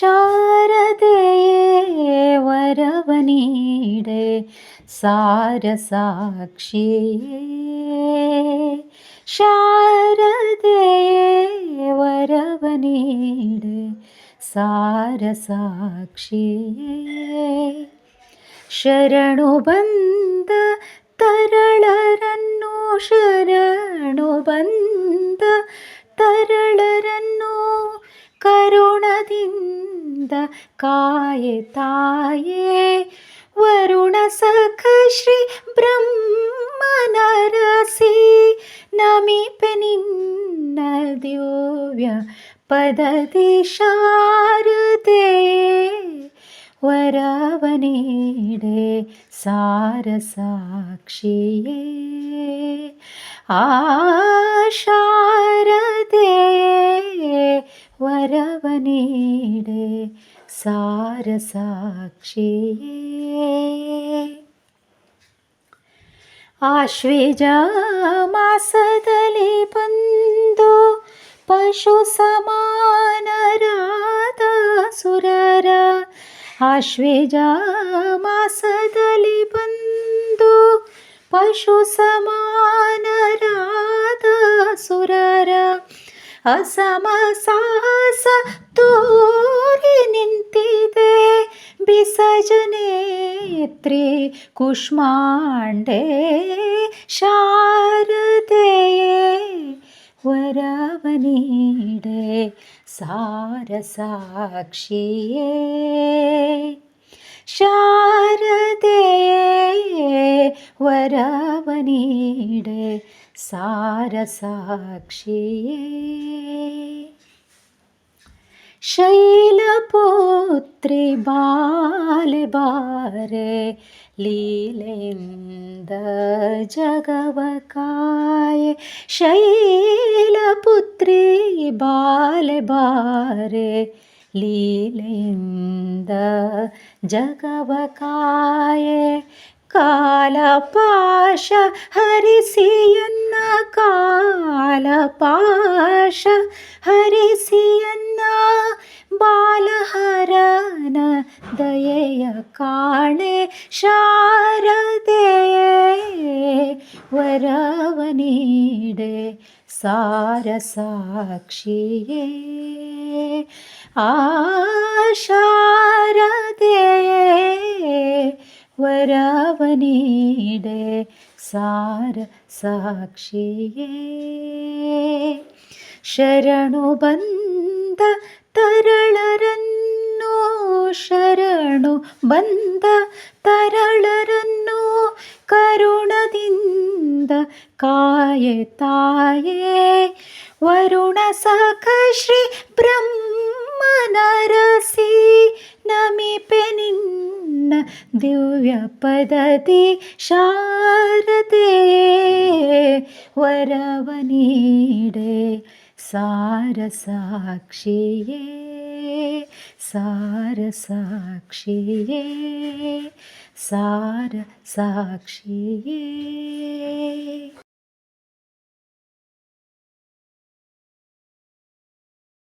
ശാരദയേ വരവനീടെ സാരസാക്ഷിയേ. ശാരദയേ വരവനീടെ സാരസാക്ഷിയേ. ശരണുബന്ധ തരളരന്നോഷ कायताये वरुणसखश्री ब्रह्मनरसि नमीपे निन्नद्योव्य पदति द्य वरवनीडे सारसाक्षिये। आशा ವರವನೀಡೆ ಸಾರ ಸಾಕ್ಷಿಯೇ ಆಶ್ವೇಜ ಮಾಸದಲ್ಲಿ ಬಂದು ಪಶು ಸಮಾನರಾದ ಸುರರ ಆಶ್ವೇಜ ಮಾಸದಲ್ಲಿ ಬಂದು ಪಶು ಸಮಾನರಾದ ಸುರರ ಅಸಮ ಸಾಹಸ ತೋರಿ ನಿಂತಿದೆ ಬಿಸಜನೇತ್ರಿ ಕುಷ್ಮಾಂಡೆ ಶಾರದೆಯೇ ವರವನೀಡೆ ಸಾರ ಸಾಕ್ಷಿಯೇ ಶಾರದೆಯೇ ವರವನೀಡೆ शैलपुत्रि बालबारे लीलेन्द जगवकाय। शैलपुत्रि बालबारे लीलेन्द जगवकाय। കാലപാശ ഹരിസിയെന്ന കാലപാശ ഹരിസിയെന്ന ബാലഹരന ദയയ കാണേ ശാരദയെ വരവനീടെ സാരസാക്ഷിയേ. ആ ശാരദയെ വരാവനീടെ സാര സാക്ഷിയെ ശരണുബന്ധ തരളരന്നോ ശരണു ബന്ധ തരളരന്നോ കരുണതിന്ദ കായ തായേ വരുണ സഖ ശ്രീ ബ്രഹ്മനരസി दिव्यपदति शारते वरवनीडे सारसाक्षिये सारसाक्षिये सारसाक्षिये।